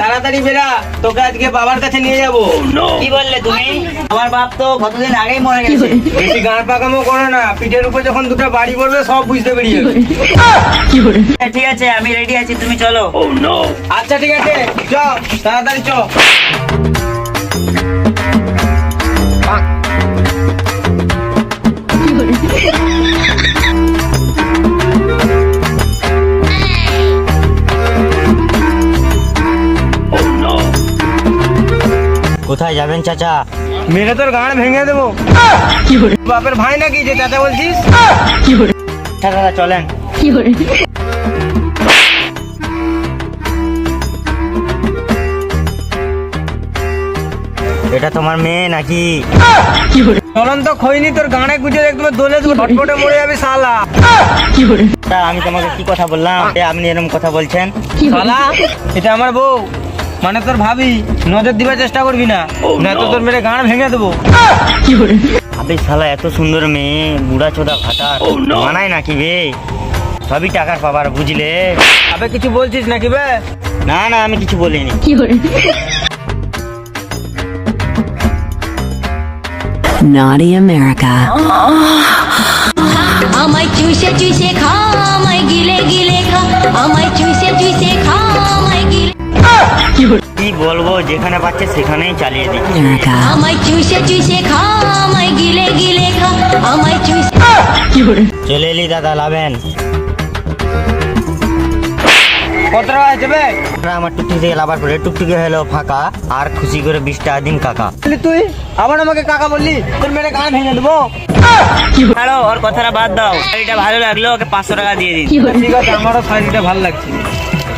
তাড়াতাড়ি বেরা তোকে আজকে বাবার কাছে নিয়ে যাব। কি বললে তুমি? আমার বাপ তো কতদিন আগেই মরে গেছে। বেশি গান পাকামো করো না পিঠের উপর যখন দুটো বাড়ি পড়বে সব বুঝতে পেরিয়ে যাবে। হ্যাঁ, ঠিক আছে আমি রেডি আছি তুমি চলো। আচ্ছা ঠিক আছে চ তাড়াতাড়ি চ কোথায় যাবেন চাচা? মেরে তোর গাঁড় ভেঙে দেবো। বাপের ভাই নাকি যে চাচা বলছিস? দাদা চলেন। এটা তোমার মেয়ে নাকি? চলন তো খইনি তোর গাঁড়ে গুজে একদম দোলে ছটপটে মরে যাবি শালা। তা আমি তোমাকে কি কথা বললাম? আপনি এরকম কথা বলছেন? শালা এটা আমার বউ। মানে তোর ভাবি নজর দিবার চেষ্টা করবি না। না তো তোর মেরে গাঁড় ভেঙে দেবো। আপনি শালা এত সুন্দর মেয়ে বুড়া চোদা ভাটার। মানায় নাকি বে? সবই টাকার পাবার বুঝলে? আবে কিছু বলছিস নাকি বে? না না আমি কিছু বলিনি। কি Naughty America. আমায় চুষে চুষে খা আমায় গিলে গিলে খা আমায় চুষে চুষে কি বলব যেখানে পাচ্ছে সেখানেই চালিয়ে দিই আমায় চুষে চুষে খা আমায় গিলে গিলে খা আমায় চুষে চলে এলি দাদা লাভেন। কত টাকা আছে আমার টুকটুকি থেকে লাভার করে টুকটুকি হলো ফাঁকা আর খুশি করে বিশ টাকা দিন কাকা। তুই? আবার আমাকে কাকা বললি? তোর মেরে গাঁড় ভেঙে দেবো। ওর কথাটা বাদ দাও। এটা ভালো লাগল ওকে পাঁচশো টাকা দিয়ে দিন। ঠিক আছে আমারও শাড়িটা ভালো লাগছে।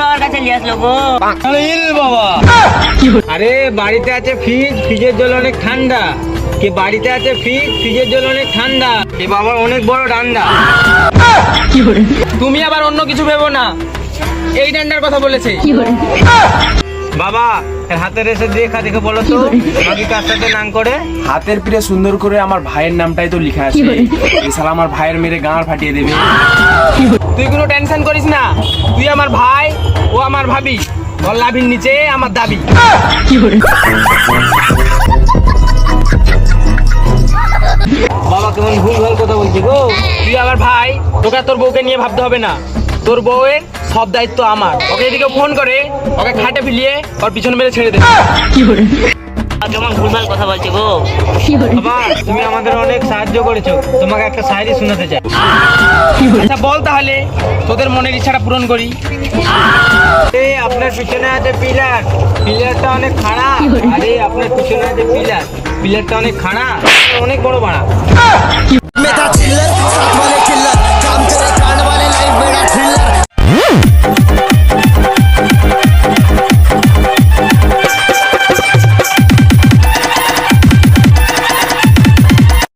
ওর কাছে নিয়ে আসলো গো। আরে ইল বাবা। আরে বাড়িতে আছে ফ্রিজ ফ্রিজের জল অনেক ঠান্ডা। কে বাড়িতে আছে ফ্রিজ ফ্রিজের জল অনেক ঠান্ডা। এ বাবার অনেক বড় ডান্ডা। তুমি আবার অন্য কিছু ভেবো না। এই ডান্ডার কথা বলেছে। বাবা হাতের এসে দেখা দেখে বলো তো বাকি কার সাথে নাম করে? হাতের পিঠে সুন্দর করে আমার ভাইয়ের নামটাই তো লেখা আছে। এই শালা আমার ভাইয়ের মেরে গাঁড় ফাটিয়ে দেবে। তুই কোনো টেনশন করিস না তুই আমার ভাই ও আমার ভাবি। ওর লাভির নিচে আমার দাবি। বাবা কেমন ভুল ভালো কথা বলছি গো। তুই আমার ভাই তোকে তোর বউকে নিয়ে ভাবতে হবে না। তোর বউয়ের সব দায়িত্ব আমার। ওকে এদিকে ফোন করে ওকে খাটে ফিলিয়ে ওর পিছনে মেরে ছেড়ে দে কেমন ভুলভাল কথা বলছে গো। বাবা তুমি আমাদের অনেক সাহায্য করেছ। তোমাকে একটা শায়রি শোনাতে চাই। আচ্ছা বল তাহলে তোদের মনের ইচ্ছাটা পূরণ করি। এই আপনার পিছনে আছে পিলার। পিলারটা অনেক খাড়া। আরে আপনার পিছনে আছে পিলার। পিলারটা অনেক খাড়া। অনেক বড় বাড়া